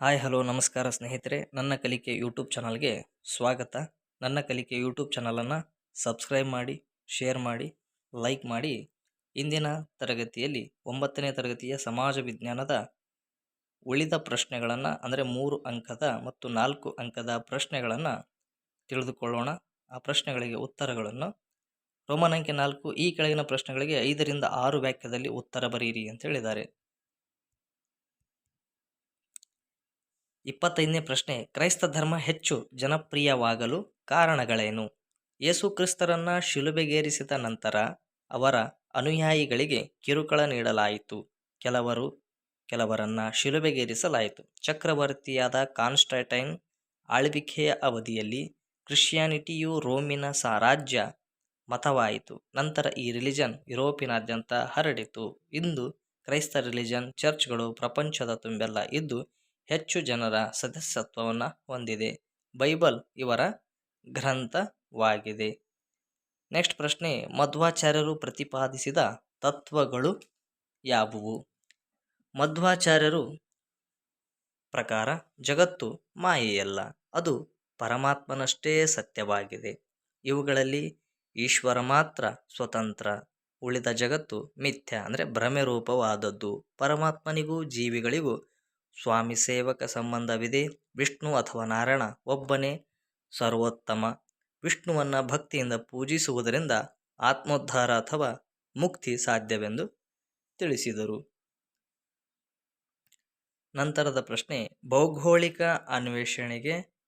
Hi, hello, ನಮಸ್ಕಾರ ಸ್ನೇಹಿತರೆ. ನನ್ನ ಕಲಿಕೆ ಯೂಟ್ಯೂಬ್ ಚಾನಲ್ಗೆ ಸ್ವಾಗತ. ನನ್ನ ಕಲಿಕೆ ಯೂಟ್ಯೂಬ್ ಚಾನಲನ್ನು ಸಬ್ಸ್ಕ್ರೈಬ್ ಮಾಡಿ, ಶೇರ್ ಮಾಡಿ, ಲೈಕ್ ಮಾಡಿ. ಇಂದಿನ ತರಗತಿಯಲ್ಲಿ ಒಂಬತ್ತನೇ ತರಗತಿಯ ಸಮಾಜ ವಿಜ್ಞಾನದ ಉಳಿದ ಪ್ರಶ್ನೆಗಳನ್ನು, ಅಂದರೆ ಮೂರು ಅಂಕದ ಮತ್ತು ನಾಲ್ಕು ಅಂಕದ ಪ್ರಶ್ನೆಗಳನ್ನು ತಿಳಿದುಕೊಳ್ಳೋಣ. ಆ ಪ್ರಶ್ನೆಗಳಿಗೆ ಉತ್ತರಗಳನ್ನು ರೋಮನ್ ಅಂಕೆ ನಾಲ್ಕು ಈ ಕೆಳಗಿನ ಪ್ರಶ್ನೆಗಳಿಗೆ ಐದರಿಂದ ಆರು ವಾಕ್ಯದಲ್ಲಿ ಉತ್ತರ ಬರೆಯಿರಿ ಅಂತ ಹೇಳಿದ್ದಾರೆ. ಇಪ್ಪತ್ತೈದನೇ ಪ್ರಶ್ನೆ, ಕ್ರೈಸ್ತ ಧರ್ಮ ಹೆಚ್ಚು ಜನಪ್ರಿಯವಾಗಲು ಕಾರಣಗಳೇನು? ಯೇಸು ಕ್ರಿಸ್ತರನ್ನು ಶಿಲುಬೆಗೇರಿಸಿದ ನಂತರ ಅವರ ಅನುಯಾಯಿಗಳಿಗೆ ಕಿರುಕುಳ ನೀಡಲಾಯಿತು. ಕೆಲವರು ಕೆಲವರನ್ನ ಶಿಲುಬೆಗೇರಿಸಲಾಯಿತು. ಚಕ್ರವರ್ತಿಯಾದ ಕಾನ್ಸ್ಟೈಟೈನ್ ಆಳ್ವಿಕೆಯ ಅವಧಿಯಲ್ಲಿ ಕ್ರಿಶ್ಚಿಯಾನಿಟಿಯು ರೋಮಿನ ಸಾರಾಜ್ಯ ಮತವಾಯಿತು. ನಂತರ ಈ ರಿಲಿಜನ್ ಯುರೋಪಿನಾದ್ಯಂತ ಹರಡಿತು. ಇಂದು ಕ್ರೈಸ್ತ ರಿಲಿಜನ್ ಚರ್ಚ್ಗಳು ಪ್ರಪಂಚದ ತುಂಬೆಲ್ಲ ಇದ್ದು ಹೆಚ್ಚು ಜನರ ಸದಸ್ಯತ್ವವನ್ನು ಹೊಂದಿದೆ. ಬೈಬಲ್ ಇವರ ಗ್ರಂಥವಾಗಿದೆ. ನೆಕ್ಸ್ಟ್ ಪ್ರಶ್ನೆ, ಮಧ್ವಾಚಾರ್ಯರು ಪ್ರತಿಪಾದಿಸಿದ ತತ್ವಗಳು ಯಾವುವು? ಮಧ್ವಾಚಾರ್ಯರು ಪ್ರಕಾರ, ಜಗತ್ತು ಮಾಯೆಯಲ್ಲ, ಅದು ಪರಮಾತ್ಮನಷ್ಟೇ ಸತ್ಯವಾಗಿದೆ. ಇವುಗಳಲ್ಲಿ ಈಶ್ವರ ಮಾತ್ರ ಸ್ವತಂತ್ರ, ಉಳಿದ ಜಗತ್ತು ಮಿಥ್ಯ, ಅಂದರೆ ಭ್ರಮೆ ರೂಪವಾದದ್ದು. ಪರಮಾತ್ಮನಿಗೂ, ಜೀವಿಗಳಿಗೂ ಸ್ವಾಮಿ ಸೇವಕ ಸಂಬಂಧವಿದೆ. ವಿಷ್ಣು ಅಥವಾ ನಾರಾಯಣ ಒಬ್ಬನೇ ಸರ್ವೋತ್ತಮ. ವಿಷ್ಣುವನ್ನ ಭಕ್ತಿಯಿಂದ ಪೂಜಿಸುವುದರಿಂದ ಆತ್ಮೋದ್ಧಾರ ಅಥವಾ ಮುಕ್ತಿ ಸಾಧ್ಯವೆಂದು ತಿಳಿಸಿದರು. ನಂತರದ ಪ್ರಶ್ನೆ, ಭೌಗೋಳಿಕ ಅನ್ವೇಷಣೆಗೆ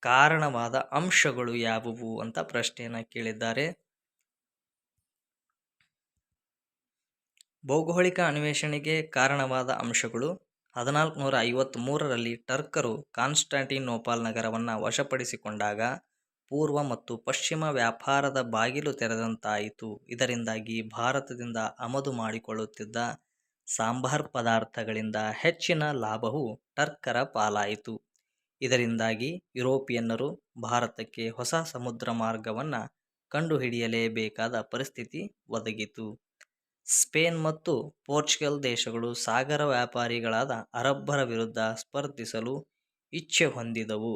ಕಾರಣವಾದ ಅಂಶಗಳು ಯಾವುವು ಅಂತ ಪ್ರಶ್ನೆಯನ್ನು ಕೇಳಿದ್ದಾರೆ. ಭೌಗೋಳಿಕ ಅನ್ವೇಷಣೆಗೆ ಕಾರಣವಾದ ಅಂಶಗಳು ಹದಿನಾಲ್ಕು ನೂರ ಐವತ್ತ್ಮೂರರಲ್ಲಿ ಟರ್ಕರು ಕಾನ್ಸ್ಟಾಂಟಿನೋಪಾಲ್ ನಗರವನ್ನು ವಶಪಡಿಸಿಕೊಂಡಾಗ ಪೂರ್ವ ಮತ್ತು ಪಶ್ಚಿಮ ವ್ಯಾಪಾರದ ಬಾಗಿಲು ತೆರೆದಂತಾಯಿತು. ಇದರಿಂದಾಗಿ ಭಾರತದಿಂದ ಆಮದು ಮಾಡಿಕೊಳ್ಳುತ್ತಿದ್ದ ಸಾಂಬಾರ್ ಪದಾರ್ಥಗಳಿಂದ ಹೆಚ್ಚಿನ ಲಾಭವು ಟರ್ಕರ ಪಾಲಾಯಿತು. ಇದರಿಂದಾಗಿ ಯುರೋಪಿಯನ್ನರು ಭಾರತಕ್ಕೆ ಹೊಸ ಸಮುದ್ರ ಮಾರ್ಗವನ್ನು ಕಂಡುಹಿಡಿಯಲೇಬೇಕಾದ ಪರಿಸ್ಥಿತಿ ಒದಗಿತು. ಸ್ಪೇನ್ ಮತ್ತು ಪೋರ್ಚುಗಲ್ ದೇಶಗಳು ಸಾಗರ ವ್ಯಾಪಾರಿಗಳಾದ ಅರಬ್ಬರ ವಿರುದ್ಧ ಸ್ಪರ್ಧಿಸಲು ಇಚ್ಛೆ ಹೊಂದಿದವು.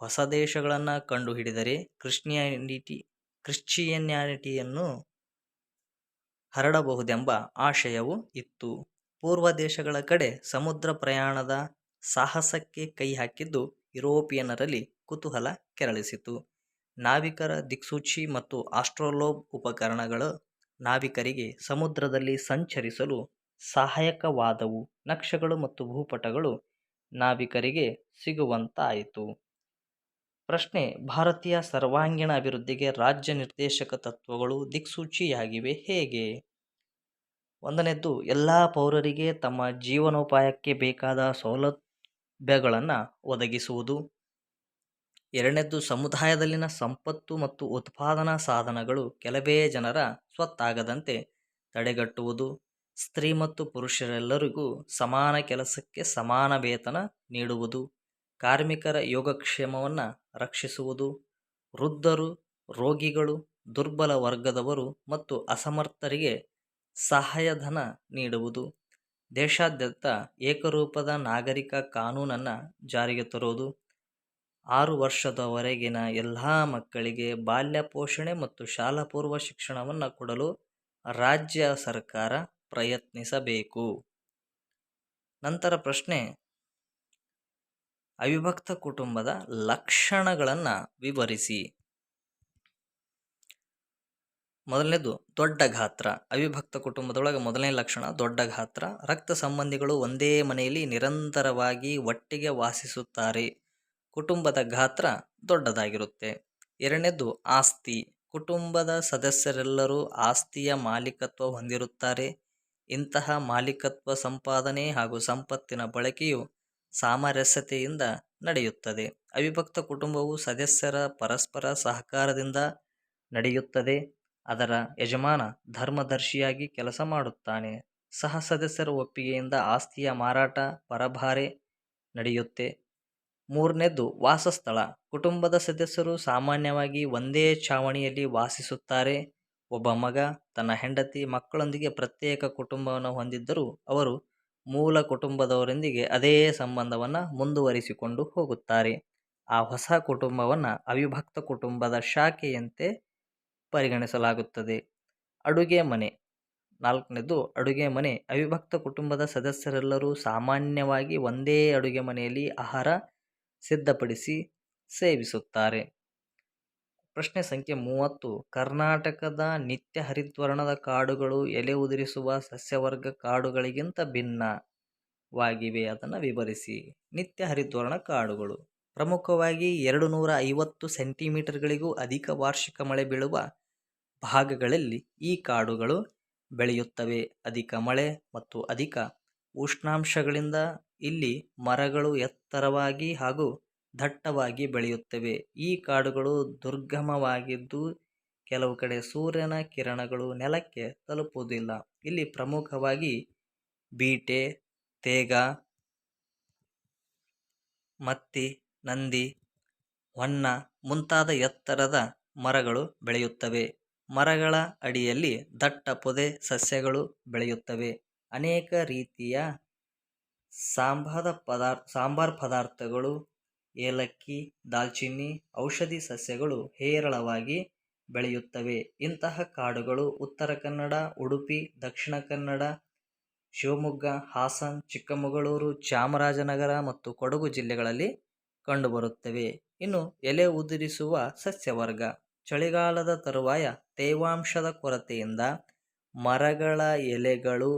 ಹೊಸ ದೇಶಗಳನ್ನು ಕಂಡುಹಿಡಿದರೆ ಕ್ರಿಶ್ಚಿಯಾನಿಟಿ ಕ್ರಿಶ್ಚಿಯನ್ಯಾನಿಟಿಯನ್ನು ಹರಡಬಹುದೆಂಬ ಆಶಯವು ಇತ್ತು. ಪೂರ್ವ ದೇಶಗಳ ಕಡೆ ಸಮುದ್ರ ಪ್ರಯಾಣದ ಸಾಹಸಕ್ಕೆ ಕೈ ಹಾಕಿದ್ದು ಯುರೋಪಿಯನ್ನರಲ್ಲಿ ಕುತೂಹಲ ಕೆರಳಿಸಿತು. ನಾವಿಕರ ದಿಕ್ಸೂಚಿ ಮತ್ತು ಆಸ್ಟ್ರೋಲೋಬ್ ಉಪಕರಣಗಳು ನಾವಿಕರಿಗೆ ಸಮುದ್ರದಲ್ಲಿ ಸಂಚರಿಸಲು ಸಹಾಯಕವಾದವು. ನಕ್ಷೆಗಳು ಮತ್ತು ಭೂಪಟಗಳು ನಾವಿಕರಿಗೆ ಸಿಗುವಂತಾಯಿತು. ಪ್ರಶ್ನೆ, ಭಾರತೀಯ ಸರ್ವಾಂಗೀಣ ಅಭಿವೃದ್ಧಿಗೆ ರಾಜ್ಯ ನಿರ್ದೇಶಕ ತತ್ವಗಳು ದಿಕ್ಸೂಚಿಯಾಗಿವೆ ಹೇಗೆ? ಒಂದನೇದ್ದು, ಎಲ್ಲ ಪೌರರಿಗೆ ತಮ್ಮ ಜೀವನೋಪಾಯಕ್ಕೆ ಬೇಕಾದ ಸೌಲಭ್ಯಗಳನ್ನು ಒದಗಿಸುವುದು. ಎರಡನೇದ್ದು ಸಮುದಾಯದಲ್ಲಿನ ಸಂಪತ್ತು ಮತ್ತು ಉತ್ಪಾದನಾ ಸಾಧನಗಳು ಕೆಲವೇ ಜನರ ಸ್ವತ್ತಾಗದಂತೆ ತಡೆಗಟ್ಟುವುದು. ಸ್ತ್ರೀ ಮತ್ತು ಪುರುಷರೆಲ್ಲರಿಗೂ ಸಮಾನ ಕೆಲಸಕ್ಕೆ ಸಮಾನ ವೇತನ ನೀಡುವುದು. ಕಾರ್ಮಿಕರ ಯೋಗಕ್ಷೇಮವನ್ನು ರಕ್ಷಿಸುವುದು. ವೃದ್ಧರು, ರೋಗಿಗಳು, ದುರ್ಬಲ ವರ್ಗದವರು ಮತ್ತು ಅಸಮರ್ಥರಿಗೆ ಸಹಾಯಧನ ನೀಡುವುದು. ದೇಶಾದ್ಯಂತ ಏಕರೂಪದ ನಾಗರಿಕ ಕಾನೂನನ್ನು ಜಾರಿಗೆ ತರುವುದು. ಆರು ವರ್ಷದವರೆಗಿನ ಎಲ್ಲ ಮಕ್ಕಳಿಗೆ ಬಾಲ್ಯ ಪೋಷಣೆ ಮತ್ತು ಶಾಲಾ ಪೂರ್ವ ಶಿಕ್ಷಣವನ್ನು ಕೊಡಲು ರಾಜ್ಯ ಸರ್ಕಾರ ಪ್ರಯತ್ನಿಸಬೇಕು. ನಂತರ ಪ್ರಶ್ನೆ, ಅವಿಭಕ್ತ ಕುಟುಂಬದ ಲಕ್ಷಣಗಳನ್ನು ವಿವರಿಸಿ. ಮೊದಲನೇದು, ದೊಡ್ಡ ಗಾತ್ರ. ಅವಿಭಕ್ತ ಕುಟುಂಬದೊಳಗೆ ಮೊದಲನೇ ಲಕ್ಷಣ, ದೊಡ್ಡ ಗಾತ್ರ. ರಕ್ತ ಸಂಬಂಧಿಗಳು ಒಂದೇ ಮನೆಯಲ್ಲಿ ನಿರಂತರವಾಗಿ ಒಟ್ಟಿಗೆ ವಾಸಿಸುತ್ತಾರೆ. ಕುಟುಂಬದ ಗಾತ್ರ ದೊಡ್ಡದಾಗಿರುತ್ತೆ. ಎರಡನೇದು ಆಸ್ತಿ. ಕುಟುಂಬದ ಸದಸ್ಯರೆಲ್ಲರೂ ಆಸ್ತಿಯ ಮಾಲೀಕತ್ವ ಹೊಂದಿರುತ್ತಾರೆ. ಇಂತಹ ಮಾಲೀಕತ್ವ ಸಂಪಾದನೆ ಹಾಗೂ ಸಂಪತ್ತಿನ ಬಳಕೆಯು ಸಾಮರಸ್ಯತೆಯಿಂದ ನಡೆಯುತ್ತದೆ. ಅವಿಭಕ್ತ ಕುಟುಂಬವು ಸದಸ್ಯರ ಪರಸ್ಪರ ಸಹಕಾರದಿಂದ ನಡೆಯುತ್ತದೆ. ಅದರ ಯಜಮಾನ ಧರ್ಮದರ್ಶಿಯಾಗಿ ಕೆಲಸ ಮಾಡುತ್ತಾನೆ. ಸಹ ಸದಸ್ಯರ ಒಪ್ಪಿಗೆಯಿಂದ ಆಸ್ತಿಯ ಮಾರಾಟ ಪರಭಾರೆ ನಡೆಯುತ್ತೆ. ಮೂರನೇದ್ದು ವಾಸಸ್ಥಳ. ಕುಟುಂಬದ ಸದಸ್ಯರು ಸಾಮಾನ್ಯವಾಗಿ ಒಂದೇ ಛಾವಣಿಯಲ್ಲಿ ವಾಸಿಸುತ್ತಾರೆ. ಒಬ್ಬ ಮಗ, ತನ್ನ ಹೆಂಡತಿ, ಮಕ್ಕಳೊಂದಿಗೆ ಪ್ರತ್ಯೇಕ ಕುಟುಂಬವನ್ನು ಹೊಂದಿದ್ದರೂ ಅವರು ಮೂಲ ಕುಟುಂಬದವರೊಂದಿಗೆ ಅದೇ ಸಂಬಂಧವನ್ನು ಮುಂದುವರಿಸಿಕೊಂಡು ಹೋಗುತ್ತಾರೆ. ಆ ಹೊಸ ಕುಟುಂಬವನ್ನು ಅವಿಭಕ್ತ ಕುಟುಂಬದ ಶಾಖೆಯಂತೆ ಪರಿಗಣಿಸಲಾಗುತ್ತದೆ. ಅಡುಗೆ ಮನೆ. ನಾಲ್ಕನೇದು ಅಡುಗೆ ಮನೆ. ಅವಿಭಕ್ತ ಕುಟುಂಬದ ಸದಸ್ಯರೆಲ್ಲರೂ ಸಾಮಾನ್ಯವಾಗಿ ಒಂದೇ ಅಡುಗೆ ಮನೆಯಲ್ಲಿ ಆಹಾರ ಸಿದ್ಧಪಡಿಸಿ ಸೇವಿಸುತ್ತಾರೆ. ಪ್ರಶ್ನೆ ಸಂಖ್ಯೆ ಮೂವತ್ತು. ಕರ್ನಾಟಕದ ನಿತ್ಯ ಹರಿದ್ವರ್ಣದ ಕಾಡುಗಳು ಎಲೆ ಉದುರಿಸುವ ಸಸ್ಯವರ್ಗ ಕಾಡುಗಳಿಗಿಂತ ಭಿನ್ನವಾಗಿವೆ. ಅದನ್ನು ವಿವರಿಸಿ. ನಿತ್ಯ ಹರಿದ್ವರ್ಣ ಕಾಡುಗಳು. ಪ್ರಮುಖವಾಗಿ ಎರಡು ನೂರ ಐವತ್ತು ಸೆಂಟಿಮೀಟರ್ಗಳಿಗೂ ಅಧಿಕ ವಾರ್ಷಿಕ ಮಳೆ ಬೀಳುವ ಭಾಗಗಳಲ್ಲಿ ಈ ಕಾಡುಗಳು ಬೆಳೆಯುತ್ತವೆ. ಅಧಿಕ ಮಳೆ ಮತ್ತು ಅಧಿಕ ಉಷ್ಣಾಂಶಗಳಿಂದ ಇಲ್ಲಿ ಮರಗಳು ಎತ್ತರವಾಗಿ ಹಾಗೂ ದಟ್ಟವಾಗಿ ಬೆಳೆಯುತ್ತವೆ. ಈ ಕಾಡುಗಳು ದುರ್ಗಮವಾಗಿದ್ದು ಕೆಲವು ಕಡೆ ಸೂರ್ಯನ ಕಿರಣಗಳು ನೆಲಕ್ಕೆ ತಲುಪುವುದಿಲ್ಲ. ಇಲ್ಲಿ ಪ್ರಮುಖವಾಗಿ ಬೀಟೆ, ತೇಗ, ಮತ್ತಿ, ನಂದಿ, ಹೊನ್ನ ಮುಂತಾದ ಎತ್ತರದ ಮರಗಳು ಬೆಳೆಯುತ್ತವೆ. ಮರಗಳ ಅಡಿಯಲ್ಲಿ ದಟ್ಟ ಪೊದೆ ಸಸ್ಯಗಳು ಬೆಳೆಯುತ್ತವೆ. ಅನೇಕ ರೀತಿಯ ಸಾಂಬಾರ ಪದಾರ್ಥ, ಸಾಂಬಾರ್ ಪದಾರ್ಥಗಳು, ಏಲಕ್ಕಿ, ದಾಲ್ಚಿನ್ನಿ, ಔಷಧಿ ಸಸ್ಯಗಳು ಹೇರಳವಾಗಿ ಬೆಳೆಯುತ್ತವೆ. ಇಂತಹ ಕಾಡುಗಳು ಉತ್ತರ ಕನ್ನಡ, ಉಡುಪಿ, ದಕ್ಷಿಣ ಕನ್ನಡ, ಶಿವಮೊಗ್ಗ, ಹಾಸನ್, ಚಿಕ್ಕಮಗಳೂರು, ಚಾಮರಾಜನಗರ ಮತ್ತು ಕೊಡಗು ಜಿಲ್ಲೆಗಳಲ್ಲಿ ಕಂಡುಬರುತ್ತವೆ. ಇನ್ನು ಎಲೆ ಉದುರಿಸುವ ಸಸ್ಯವರ್ಗ. ಚಳಿಗಾಲದ ತರುವಾಯ ತೇವಾಂಶದ ಕೊರತೆಯಿಂದ ಮರಗಳ ಎಲೆಗಳು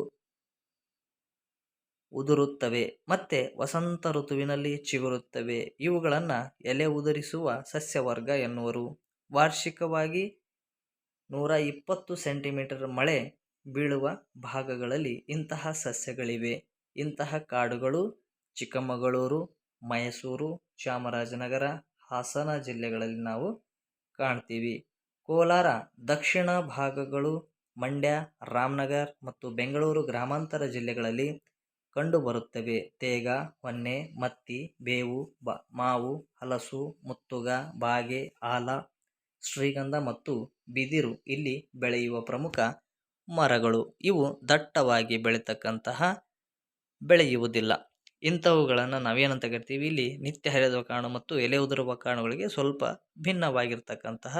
ಉದುರುತ್ತವೆ, ಮತ್ತೆ ವಸಂತ ಋತುವಿನಲ್ಲಿ ಚಿಗುರುತ್ತವೆ. ಇವುಗಳನ್ನು ಎಲೆ ಉದುರಿಸುವ ಸಸ್ಯವರ್ಗ ಎನ್ನುವರು. ವಾರ್ಷಿಕವಾಗಿ ನೂರ ಇಪ್ಪತ್ತು ಸೆಂಟಿಮೀಟರ್ ಮಳೆ ಬೀಳುವ ಭಾಗಗಳಲ್ಲಿ ಇಂತಹ ಸಸ್ಯಗಳಿವೆ. ಇಂತಹ ಕಾಡುಗಳು ಚಿಕ್ಕಮಗಳೂರು, ಮೈಸೂರು, ಚಾಮರಾಜನಗರ, ಹಾಸನ ಜಿಲ್ಲೆಗಳಲ್ಲಿ ನಾವು ಕಾಣ್ತೀವಿ. ಕೋಲಾರ ದಕ್ಷಿಣ ಭಾಗಗಳು ಮಂಡ್ಯ, ರಾಮನಗರ್ ಮತ್ತು ಬೆಂಗಳೂರು ಗ್ರಾಮಾಂತರ ಜಿಲ್ಲೆಗಳಲ್ಲಿ ಕಂಡುಬರುತ್ತವೆ. ತೇಗ ಹೊನ್ನೆ ಮತ್ತಿ, ಬೇವು, ಬ, ಮಾವು, ಹಲಸು, ಮುತ್ತುಗ, ಬಾಗೆ, ಆಲ, ಶ್ರೀಗಂಧ ಮತ್ತು ಬಿದಿರು ಇಲ್ಲಿ ಬೆಳೆಯುವ ಪ್ರಮುಖ ಮರಗಳು. ಇವು ದಟ್ಟವಾಗಿ ಬೆಳೀತಕ್ಕಂತಹ ಬೆಳೆಯುವುದಿಲ್ಲ. ಇಂಥವುಗಳನ್ನು ನಾವೇನಂತ ಕರಿತೀವಿ? ಇಲ್ಲಿ ನಿತ್ಯ ಹರಿದುವ ಕಾರಣ ಮತ್ತು ಎಲೆ ಉದುರುವ ಕಾರಣಗಳಿಗೆ ಸ್ವಲ್ಪ ಭಿನ್ನವಾಗಿರ್ತಕ್ಕಂತಹ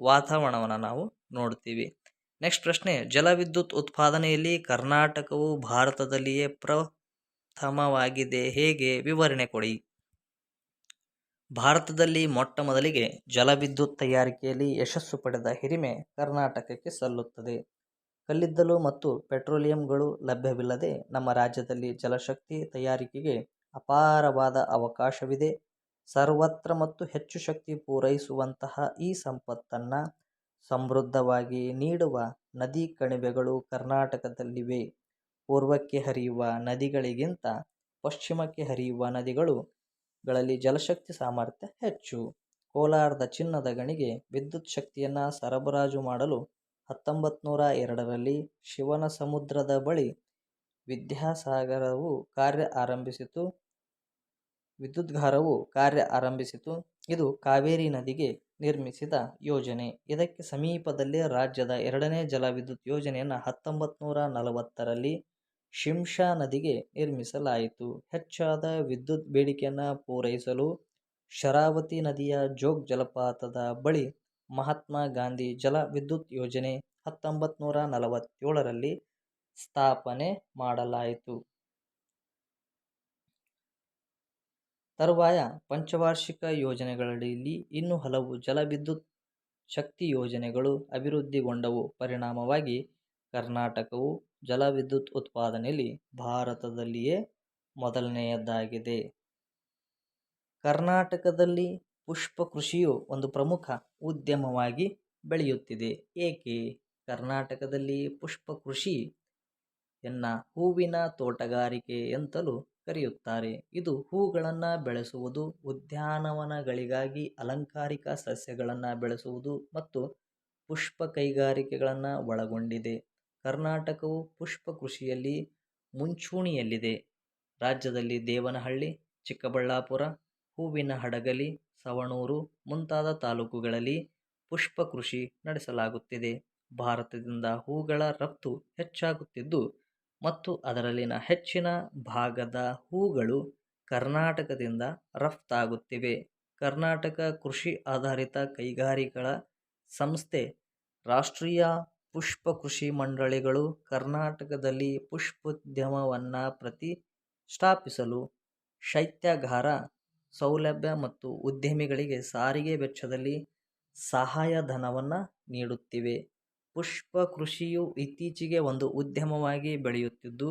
ವಾತಾವರಣವನ್ನು ನಾವು ನೋಡ್ತೀವಿ. ನೆಕ್ಸ್ಟ್ ಪ್ರಶ್ನೆ ಜಲವಿದ್ಯುತ್ ಉತ್ಪಾದನೆಯಲ್ಲಿ ಕರ್ನಾಟಕವು ಭಾರತದಲ್ಲಿಯೇ ಪ್ರಥಮವಾಗಿದೆ. ಹೇಗೆ? ವಿವರಣೆ ಕೊಡಿ. ಭಾರತದಲ್ಲಿ ಮೊಟ್ಟ ಮೊದಲಿಗೆ ಜಲವಿದ್ಯುತ್ ತಯಾರಿಕೆಯಲ್ಲಿ ಯಶಸ್ಸು ಪಡೆದ ಹಿರಿಮೆ ಕರ್ನಾಟಕಕ್ಕೆ ಸಲ್ಲುತ್ತದೆ. ಕಲ್ಲಿದ್ದಲು ಮತ್ತು ಪೆಟ್ರೋಲಿಯಂಗಳು ಲಭ್ಯವಿಲ್ಲದೆ ನಮ್ಮ ರಾಜ್ಯದಲ್ಲಿ ಜಲಶಕ್ತಿ ತಯಾರಿಕೆಗೆ ಅಪಾರವಾದ ಅವಕಾಶವಿದೆ. ಸರ್ವತ್ರ ಮತ್ತು ಹೆಚ್ಚು ಶಕ್ತಿ ಪೂರೈಸುವಂತಹ ಈ ಸಂಪತ್ತನ್ನು ಸಮೃದ್ಧವಾಗಿ ನೀಡುವ ನದಿ ಕಣಿವೆಗಳು ಕರ್ನಾಟಕದಲ್ಲಿವೆ. ಪೂರ್ವಕ್ಕೆ ಹರಿಯುವ ನದಿಗಳಿಗಿಂತ ಪಶ್ಚಿಮಕ್ಕೆ ಹರಿಯುವ ನದಿಗಳು ಗಳಲ್ಲಿ ಜಲಶಕ್ತಿ ಸಾಮರ್ಥ್ಯ ಹೆಚ್ಚು. ಕೋಲಾರದ ಚಿನ್ನದ ಗಣಿಗೆ ವಿದ್ಯುತ್ ಶಕ್ತಿಯನ್ನು ಸರಬರಾಜು ಮಾಡಲು ಹತ್ತೊಂಬತ್ತು ನೂರ ಎರಡರಲ್ಲಿ ಶಿವನಸಮುದ್ರದ ಬಳಿ ವಿದ್ಯಾಸಾಗರವು ಕಾರ್ಯ ಆರಂಭಿಸಿತು. ವಿದ್ಯುದ್ಗಾರವು ಕಾರ್ಯ ಆರಂಭಿಸಿತು. ಇದು ಕಾವೇರಿ ನದಿಗೆ ನಿರ್ಮಿಸಿದ ಯೋಜನೆ. ಇದಕ್ಕೆ ಸಮೀಪದಲ್ಲೇ ರಾಜ್ಯದ ಎರಡನೇ ಜಲವಿದ್ಯುತ್ ಯೋಜನೆಯನ್ನು ಹತ್ತೊಂಬತ್ತು ನೂರ ನಲವತ್ತರಲ್ಲಿ ಶಿಂಷಾ ನದಿಗೆ ನಿರ್ಮಿಸಲಾಯಿತು. ಹೆಚ್ಚಾದ ವಿದ್ಯುತ್ ಬೇಡಿಕೆಯನ್ನು ಪೂರೈಸಲು ಶರಾವತಿ ನದಿಯ ಜೋಗ್ ಜಲಪಾತದ ಬಳಿ ಮಹಾತ್ಮ ಗಾಂಧಿ ಜಲ ವಿದ್ಯುತ್ ಯೋಜನೆ ಹತ್ತೊಂಬತ್ತು ನೂರ ನಲವತ್ತೇಳರಲ್ಲಿ ಸ್ಥಾಪನೆ ಮಾಡಲಾಯಿತು. ತರುವಾಯ ಪಂಚವಾರ್ಷಿಕ ಯೋಜನೆಗಳಡಿಯಲ್ಲಿ ಇನ್ನೂ ಹಲವು ಜಲವಿದ್ಯುತ್ ಶಕ್ತಿ ಯೋಜನೆಗಳು ಅಭಿವೃದ್ಧಿಗೊಂಡವು. ಪರಿಣಾಮವಾಗಿ ಕರ್ನಾಟಕವು ಜಲವಿದ್ಯುತ್ ಉತ್ಪಾದನೆಯಲ್ಲಿ ಭಾರತದಲ್ಲಿಯೇ ಮೊದಲನೆಯದಾಗಿದೆ. ಕರ್ನಾಟಕದಲ್ಲಿ ಪುಷ್ಪ ಕೃಷಿಯು ಒಂದು ಪ್ರಮುಖ ಉದ್ಯಮವಾಗಿ ಬೆಳೆಯುತ್ತಿದೆ. ಏಕೆ? ಕರ್ನಾಟಕದಲ್ಲಿ ಪುಷ್ಪ ಕೃಷಿ ಎನ್ನ ಹೂವಿನ ತೋಟಗಾರಿಕೆ ಎಂತಲೂ ಕರೆಯುತ್ತಾರೆ. ಇದು ಹೂಗಳನ್ನು ಬೆಳೆಸುವುದು ಉದ್ಯಾನವನಗಳಿಗಾಗಿ ಅಲಂಕಾರಿಕ ಸಸ್ಯಗಳನ್ನು ಬೆಳೆಸುವುದು ಮತ್ತು ಪುಷ್ಪ ಕೈಗಾರಿಕೆಗಳನ್ನು ಒಳಗೊಂಡಿದೆ. ಕರ್ನಾಟಕವು ಪುಷ್ಪ ಕೃಷಿಯಲ್ಲಿ ಮುಂಚೂಣಿಯಲ್ಲಿದೆ. ರಾಜ್ಯದಲ್ಲಿ ದೇವನಹಳ್ಳಿ, ಚಿಕ್ಕಬಳ್ಳಾಪುರ, ಹೂವಿನ ಹಡಗಲಿ, ಸವಣೂರು ಮುಂತಾದ ತಾಲೂಕುಗಳಲ್ಲಿ ಪುಷ್ಪ ಕೃಷಿ ನಡೆಸಲಾಗುತ್ತಿದೆ. ಭಾರತದಿಂದ ಹೂಗಳ ರಫ್ತು ಹೆಚ್ಚಾಗುತ್ತಿದ್ದು ಮತ್ತು ಅದರಲ್ಲಿನ ಹೆಚ್ಚಿನ ಭಾಗದ ಹೂಗಳು ಕರ್ನಾಟಕದಿಂದ ರಫ್ತಾಗುತ್ತಿವೆ. ಕರ್ನಾಟಕ ಕೃಷಿ ಆಧಾರಿತ ಕೈಗಾರಿಕೆಗಳ ಸಂಸ್ಥೆ, ರಾಷ್ಟ್ರೀಯ ಪುಷ್ಪ ಕೃಷಿ ಮಂಡಳಿಗಳು ಕರ್ನಾಟಕದಲ್ಲಿ ಪುಷ್ಪೋದ್ಯಮವನ್ನ ಪ್ರತಿಷ್ಠಾಪಿಸಲು ಶೈತ್ಯಾಗಾರ ಸೌಲಭ್ಯ ಮತ್ತು ಉದ್ಯಮಿಗಳಿಗೆ ಸಾರಿಗೆ ವೆಚ್ಚದಲ್ಲಿ ಸಹಾಯಧನವನ್ನು ನೀಡುತ್ತಿವೆ. ಪುಷ್ಪ ಕೃಷಿಯು ಇತ್ತೀಚೆಗೆ ಒಂದು ಉದ್ಯಮವಾಗಿ ಬೆಳೆಯುತ್ತಿದ್ದು,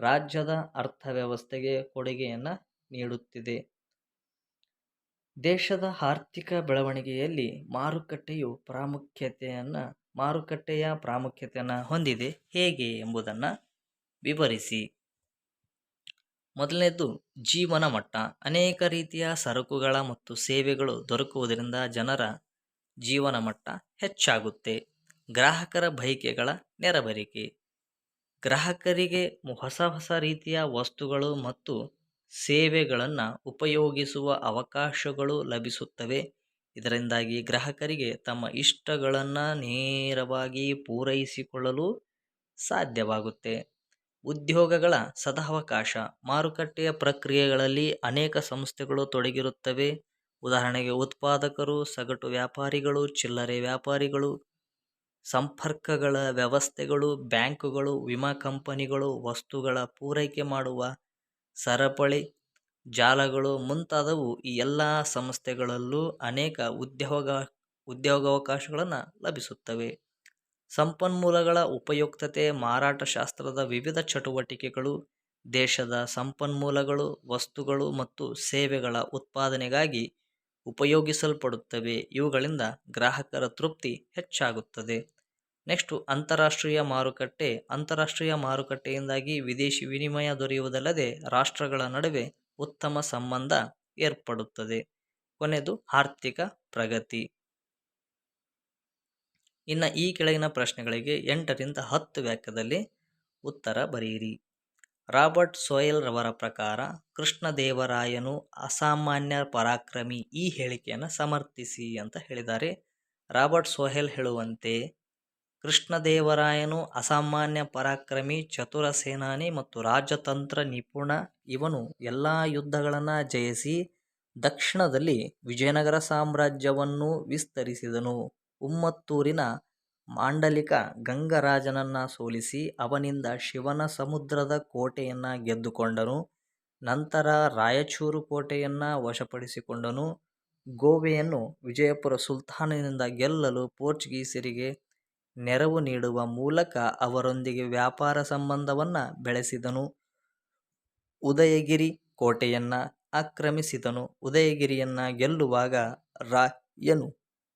ರಾಜ್ಯದ ಅರ್ಥವ್ಯವಸ್ಥೆಗೆ ಕೊಡುಗೆಯನ್ನು ನೀಡುತ್ತಿದೆ. ದೇಶದ ಆರ್ಥಿಕ ಬೆಳವಣಿಗೆಯಲ್ಲಿ ಮಾರುಕಟ್ಟೆಯು ಪ್ರಾಮುಖ್ಯತೆಯನ್ನು ಮಾರುಕಟ್ಟೆಯ ಪ್ರಾಮುಖ್ಯತೆಯನ್ನು ಹೊಂದಿದೆ ಹೇಗೆ ಎಂಬುದನ್ನು ವಿವರಿಸಿ. ಮೊದಲನೇದು ಜೀವನ ಮಟ್ಟ. ಅನೇಕ ರೀತಿಯ ಸರಕುಗಳ ಮತ್ತು ಸೇವೆಗಳು ದೊರಕುವುದರಿಂದ ಜನರ ಜೀವನ ಮಟ್ಟ ಹೆಚ್ಚಾಗುತ್ತೆ. ಗ್ರಾಹಕರ ಬಯಕೆಗಳ ನೆರವೇರಿಕೆ. ಗ್ರಾಹಕರಿಗೆ ಹೊಸ ಹೊಸ ರೀತಿಯ ವಸ್ತುಗಳು ಮತ್ತು ಸೇವೆಗಳನ್ನು ಉಪಯೋಗಿಸುವ ಅವಕಾಶಗಳು ಲಭಿಸುತ್ತವೆ. ಇದರಿಂದಾಗಿ ಗ್ರಾಹಕರಿಗೆ ತಮ್ಮ ಇಷ್ಟಗಳನ್ನು ನೇರವಾಗಿ ಪೂರೈಸಿಕೊಳ್ಳಲು ಸಾಧ್ಯವಾಗುತ್ತೆ. ಉದ್ಯೋಗಗಳ ಸದಾವಕಾಶ ಮಾರುಕಟ್ಟೆಯ ಪ್ರಕ್ರಿಯೆಗಳಲ್ಲಿ ಅನೇಕ ಸಂಸ್ಥೆಗಳು ತೊಡಗಿರುತ್ತವೆ. ಉದಾಹರಣೆಗೆ ಉತ್ಪಾದಕರು, ಸಗಟು ವ್ಯಾಪಾರಿಗಳು, ಚಿಲ್ಲರೆ ವ್ಯಾಪಾರಿಗಳು, ಸಂಪರ್ಕಗಳ ವ್ಯವಸ್ಥೆಗಳು, ಬ್ಯಾಂಕುಗಳು, ವಿಮಾ ಕಂಪನಿಗಳು, ವಸ್ತುಗಳ ಪೂರೈಕೆ ಮಾಡುವ ಸರಪಳಿ ಜಾಲಗಳು ಮುಂತಾದವು ಈ ಎಲ್ಲ ಸಂಸ್ಥೆಗಳಲ್ಲೂ ಅನೇಕ ಉದ್ಯೋಗ ಉದ್ಯೋಗಾವಕಾಶಗಳನ್ನು ಲಭಿಸುತ್ತವೆ. ಸಂಪನ್ಮೂಲಗಳ ಉಪಯುಕ್ತತೆ. ಮಾರಾಟಶಾಸ್ತ್ರದ ವಿವಿಧ ಚಟುವಟಿಕೆಗಳು ದೇಶದ ಸಂಪನ್ಮೂಲಗಳು, ವಸ್ತುಗಳು ಮತ್ತು ಸೇವೆಗಳ ಉತ್ಪಾದನೆಗಾಗಿ ಉಪಯೋಗಿಸಲ್ಪಡುತ್ತವೆ. ಇವುಗಳಿಂದ ಗ್ರಾಹಕರ ತೃಪ್ತಿ ಹೆಚ್ಚಾಗುತ್ತದೆ. ನೆಕ್ಸ್ಟ್ ಅಂತಾರಾಷ್ಟ್ರೀಯ ಮಾರುಕಟ್ಟೆ. ಅಂತಾರಾಷ್ಟ್ರೀಯ ಮಾರುಕಟ್ಟೆಯಿಂದಾಗಿ ವಿದೇಶಿ ವಿನಿಮಯ ದೊರೆಯುವುದಲ್ಲದೆ ರಾಷ್ಟ್ರಗಳ ನಡುವೆ ಉತ್ತಮ ಸಂಬಂಧ ಏರ್ಪಡುತ್ತದೆ. ಕೊನೆಯದು ಆರ್ಥಿಕ ಪ್ರಗತಿ. ಇನ್ನು ಈ ಕೆಳಗಿನ ಪ್ರಶ್ನೆಗಳಿಗೆ ಎಂಟರಿಂದ ಹತ್ತು ವಾಕ್ಯದಲ್ಲಿ ಉತ್ತರ ಬರೆಯಿರಿ. ರಾಬರ್ಟ್ ಸೋಯಲ್ ರವರ ಪ್ರಕಾರ ಕೃಷ್ಣದೇವರಾಯನು ಅಸಾಮಾನ್ಯ ಪರಾಕ್ರಮಿ ಈ ಹೇಳಿಕೆಯನ್ನು ಸಮರ್ಥಿಸಿ ಅಂತ ಹೇಳಿದ್ದಾರೆ. ರಾಬರ್ಟ್ ಸೋಹೇಲ್ ಹೇಳುವಂತೆ ಕೃಷ್ಣದೇವರಾಯನು ಅಸಾಮಾನ್ಯ ಪರಾಕ್ರಮಿ, ಚತುರ ಸೇನಾನಿ ಮತ್ತು ರಾಜತಂತ್ರ ನಿಪುಣ. ಇವನು ಎಲ್ಲಾ ಯುದ್ಧಗಳನ್ನು ಜಯಿಸಿ ದಕ್ಷಿಣದಲ್ಲಿ ವಿಜಯನಗರ ಸಾಮ್ರಾಜ್ಯವನ್ನು ವಿಸ್ತರಿಸಿದನು. ಉಮ್ಮತ್ತೂರಿನ ಮಾಂಡಲಿಕ ಗಂಗರಾಜನನ್ನ ಸೋಲಿಸಿ ಅವನಿಂದ ಶಿವನ ಸಮುದ್ರದ ಕೋಟೆಯನ್ನು ಗೆದ್ದುಕೊಂಡನು. ನಂತರ ರಾಯಚೂರು ಕೋಟೆಯನ್ನು ವಶಪಡಿಸಿಕೊಂಡನು. ಗೋವೆಯನ್ನು ವಿಜಯಪುರ ಸುಲ್ತಾನನಿಂದ ಗೆಲ್ಲಲು ಪೋರ್ಚುಗೀಸರಿಗೆ ನೆರವು ನೀಡುವ ಮೂಲಕ ಅವರೊಂದಿಗೆ ವ್ಯಾಪಾರ ಸಂಬಂಧವನ್ನು ಬೆಳೆಸಿದನು. ಉದಯಗಿರಿ ಕೋಟೆಯನ್ನು ಆಕ್ರಮಿಸಿದನು. ಉದಯಗಿರಿಯನ್ನ ಗೆಲ್ಲುವಾಗ ರಾಯನು,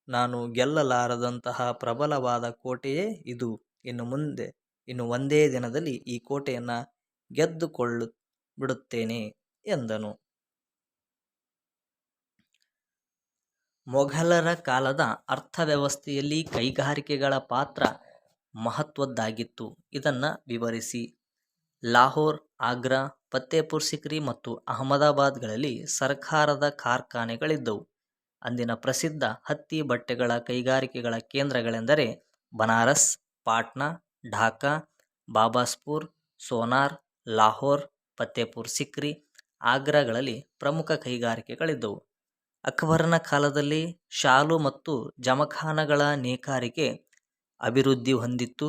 ನಾನು ಗೆಲ್ಲಲಾರದಂತಹ ಪ್ರಬಲವಾದ ಕೋಟೆಯೇ ಇದು. ಇನ್ನು ಮುಂದೆ, ಇನ್ನು ಒಂದೇ ದಿನದಲ್ಲಿ ಈ ಕೋಟೆಯನ್ನು ಗೆದ್ದುಕೊಳ್ಳು, ಬಿಡುತ್ತೇನೆ ಎಂದನು. ಮೊಘಲರ ಕಾಲದ ಅರ್ಥವ್ಯವಸ್ಥೆಯಲ್ಲಿ ಕೈಗಾರಿಕೆಗಳ ಪಾತ್ರ ಮಹತ್ವದ್ದಾಗಿತ್ತು. ಇದನ್ನು ವಿವರಿಸಿ. ಲಾಹೋರ್, ಆಗ್ರಾ, ಫತ್ತೇಪುರ್ ಸಿಕ್ರಿ ಮತ್ತು ಅಹಮದಾಬಾದ್ಗಳಲ್ಲಿ ಸರ್ಕಾರದ ಕಾರ್ಖಾನೆಗಳಿದ್ದವು. ಅಂದಿನ ಪ್ರಸಿದ್ಧ ಹತ್ತಿ ಬಟ್ಟೆಗಳ ಕೈಗಾರಿಕೆಗಳ ಕೇಂದ್ರಗಳೆಂದರೆ ಬನಾರಸ್, ಪಾಟ್ನಾ, ಢಾಕಾ, ಬಾಬಾಸ್ಪುರ್ ಸೋನಾರ್, ಲಾಹೋರ್, ಫತ್ತೇಪುರ್ ಸಿಕ್ರಿ, ಆಗ್ರಾಗಳಲ್ಲಿ ಪ್ರಮುಖ ಕೈಗಾರಿಕೆಗಳಿದ್ದವು. ಅಕ್ಬರನ ಕಾಲದಲ್ಲಿ ಶಾಲು ಮತ್ತು ಜಮಖಾನಗಳ ನೇಕಾರಿಕೆ ಅಭಿವೃದ್ಧಿ ಹೊಂದಿತ್ತು.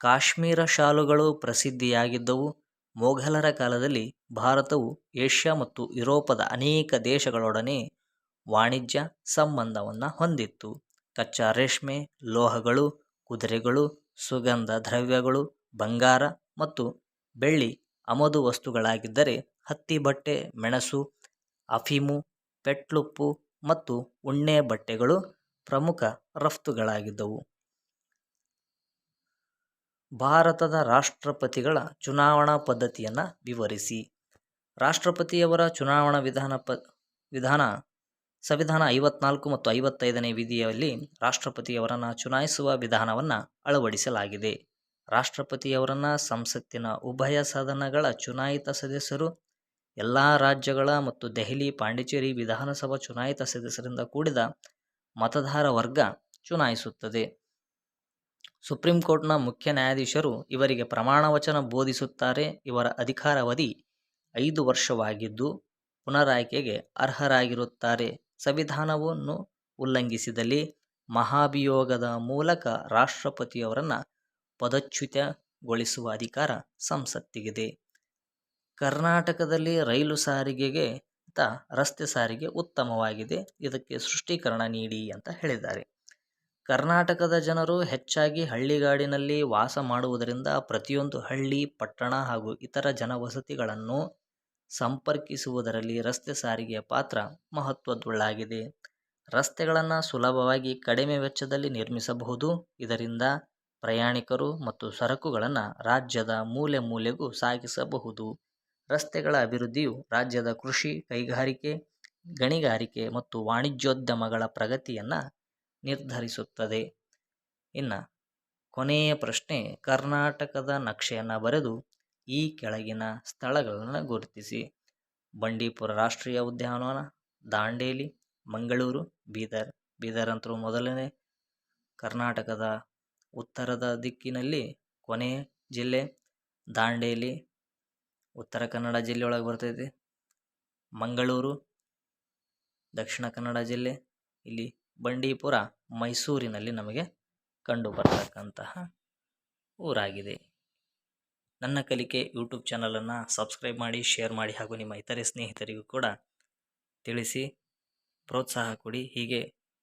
ಕಾಶ್ಮೀರ ಶಾಲುಗಳು ಪ್ರಸಿದ್ಧಿಯಾಗಿದ್ದವು. ಮೊಘಲರ ಕಾಲದಲ್ಲಿ ಭಾರತವು ಏಷ್ಯಾ ಮತ್ತು ಯುರೋಪದ ಅನೇಕ ದೇಶಗಳೊಡನೆ ವಾಣಿಜ್ಯ ಸಂಬಂಧವನ್ನು ಹೊಂದಿತ್ತು. ಕಚ್ಚಾ ರೇಷ್ಮೆ, ಲೋಹಗಳು, ಕುದುರೆಗಳು, ಸುಗಂಧ ದ್ರವ್ಯಗಳು, ಬಂಗಾರ ಮತ್ತು ಬೆಳ್ಳಿ ಆಮದು ವಸ್ತುಗಳಾಗಿದ್ದರೆ ಹತ್ತಿ ಬಟ್ಟೆ, ಮೆಣಸು, ಅಫೀಮು, ಪೆಟ್ಲುಪ್ಪು ಮತ್ತು ಉಣ್ಣೆ ಬಟ್ಟೆಗಳು ಪ್ರಮುಖ ರಫ್ತುಗಳಾಗಿದ್ದವು. ಭಾರತದ ರಾಷ್ಟ್ರಪತಿಗಳ ಚುನಾವಣಾ ಪದ್ಧತಿಯನ್ನು ವಿವರಿಸಿ. ರಾಷ್ಟ್ರಪತಿಯವರ ಚುನಾವಣಾ ವಿಧಾನ ವಿಧಾನ ಸಂವಿಧಾನ ಐವತ್ನಾಲ್ಕು ಮತ್ತು ಐವತ್ತೈದನೇ ವಿಧಿಯಲ್ಲಿ ರಾಷ್ಟ್ರಪತಿಯವರನ್ನು ಚುನಾಯಿಸುವ ವಿಧಾನವನ್ನು ಅಳವಡಿಸಲಾಗಿದೆ. ರಾಷ್ಟ್ರಪತಿಯವರನ್ನು ಸಂಸತ್ತಿನ ಉಭಯ ಸದನಗಳ ಚುನಾಯಿತ ಸದಸ್ಯರು, ಎಲ್ಲಾ ರಾಜ್ಯಗಳ ಮತ್ತು ದೆಹಲಿ, ಪಾಂಡಿಚೇರಿ ವಿಧಾನಸಭಾ ಚುನಾಯಿತ ಸದಸ್ಯರಿಂದ ಕೂಡಿದ ಮತದಾರ ವರ್ಗ ಚುನಾಯಿಸುತ್ತದೆ. ಸುಪ್ರೀಂ ಕೋರ್ಟ್ನ ಮುಖ್ಯ ನ್ಯಾಯಾಧೀಶರು ಇವರಿಗೆ ಪ್ರಮಾಣ ವಚನ ಬೋಧಿಸುತ್ತಾರೆ. ಇವರ ಅಧಿಕಾರಾವಧಿ ಐದು ವರ್ಷವಾಗಿದ್ದು ಪುನರಾಯ್ಕೆಗೆ ಅರ್ಹರಾಗಿರುತ್ತಾರೆ. ಸಂವಿಧಾನವನ್ನು ಉಲ್ಲಂಘಿಸಿದಲ್ಲಿ ಮಹಾಭಿಯೋಗದ ಮೂಲಕ ರಾಷ್ಟ್ರಪತಿಯವರನ್ನು ಪದಚ್ಯುತಗೊಳಿಸುವ ಅಧಿಕಾರ ಸಂಸತ್ತಿಗಿದೆ. ಕರ್ನಾಟಕದಲ್ಲಿ ರೈಲು ಸಾರಿಗೆಗೆ ಅಂತ ರಸ್ತೆ ಸಾರಿಗೆ ಉತ್ತಮವಾಗಿದೆ. ಇದಕ್ಕೆ ಸೃಷ್ಟೀಕರಣ ನೀಡಿ ಅಂತ ಹೇಳಿದ್ದಾರೆ. ಕರ್ನಾಟಕದ ಜನರು ಹೆಚ್ಚಾಗಿ ಹಳ್ಳಿಗಾಡಿನಲ್ಲಿ ವಾಸ ಮಾಡುವುದರಿಂದ ಪ್ರತಿಯೊಂದು ಹಳ್ಳಿ, ಪಟ್ಟಣ ಹಾಗೂ ಇತರ ಜನವಸತಿಗಳನ್ನು ಸಂಪರ್ಕಿಸುವುದರಲ್ಲಿ ರಸ್ತೆ ಸಾರಿಗೆಯ ಪಾತ್ರ ಮಹತ್ವದ್ದುಳ್ಳಾಗಿದೆ. ರಸ್ತೆಗಳನ್ನು ಸುಲಭವಾಗಿ ಕಡಿಮೆ ವೆಚ್ಚದಲ್ಲಿ ನಿರ್ಮಿಸಬಹುದು. ಇದರಿಂದ ಪ್ರಯಾಣಿಕರು ಮತ್ತು ಸರಕುಗಳನ್ನು ರಾಜ್ಯದ ಮೂಲೆ ಮೂಲೆಗೂ ಸಾಗಿಸಬಹುದು. ರಸ್ತೆಗಳ ಅಭಿವೃದ್ಧಿಯು ರಾಜ್ಯದ ಕೃಷಿ, ಕೈಗಾರಿಕೆ, ಗಣಿಗಾರಿಕೆ ಮತ್ತು ವಾಣಿಜ್ಯೋದ್ಯಮಗಳ ಪ್ರಗತಿಯನ್ನು ನಿರ್ಧರಿಸುತ್ತದೆ. ಇನ್ನು ಕೊನೆಯ ಪ್ರಶ್ನೆ, ಕರ್ನಾಟಕದ ನಕ್ಷೆಯನ್ನು ಬರೆದು ಈ ಕೆಳಗಿನ ಸ್ಥಳಗಳನ್ನು ಗುರುತಿಸಿ. ಬಂಡೀಪುರ ರಾಷ್ಟ್ರೀಯ ಉದ್ಯಾನವನ, ದಾಂಡೇಲಿ, ಮಂಗಳೂರು, ಬೀದರ್. ಬೀದರ್ ಅಂತರೂ ಮೊದಲನೇ. ಕರ್ನಾಟಕದ ಉತ್ತರದ ದಿಕ್ಕಿನಲ್ಲಿ ಕೊನೆಯ ಜಿಲ್ಲೆ, ದಾಂಡೇಲಿ ಉತ್ತರ ಕನ್ನಡ ಜಿಲ್ಲೆಯೊಳಗೆ ಬರ್ತೈತಿ. ಮಂಗಳೂರು, ದಕ್ಷಿಣ ಕನ್ನಡ ಜಿಲ್ಲೆ, ಇಲ್ಲಿ ಬಂಡೀಪುರ, ಮೈಸೂರಿನಲ್ಲಿ ನಮಗೆ ಕಂಡು ಬರ್ತಕ್ಕಂತಹ ಊರಾಗಿದೆ. ನನ್ನ ಕಲಿಕೆ ಯೂಟ್ಯೂಬ್ ಚಾನಲನ್ನು ಸಬ್ಸ್ಕ್ರೈಬ್ ಮಾಡಿ, ಶೇರ್ ಮಾಡಿ ಹಾಗೂ ನಿಮ್ಮ ಇತರೆ ಸ್ನೇಹಿತರಿಗೂ ಕೂಡ ತಿಳಿಸಿ ಪ್ರೋತ್ಸಾಹ ಕೊಡಿ. ಹೀಗೆ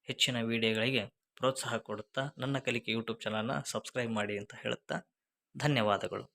ಹೆಚ್ಚಿನ ವಿಡಿಯೋಗಳಿಗೆ ಪ್ರೋತ್ಸಾಹ ಕೊಡುತ್ತಾ ನನ್ನ ಕಲಿಕೆ ಯೂಟ್ಯೂಬ್ ಚಾನಲನ್ನು ಸಬ್ಸ್ಕ್ರೈಬ್ ಮಾಡಿ ಅಂತ ಹೇಳುತ್ತಾ ಧನ್ಯವಾದಗಳು.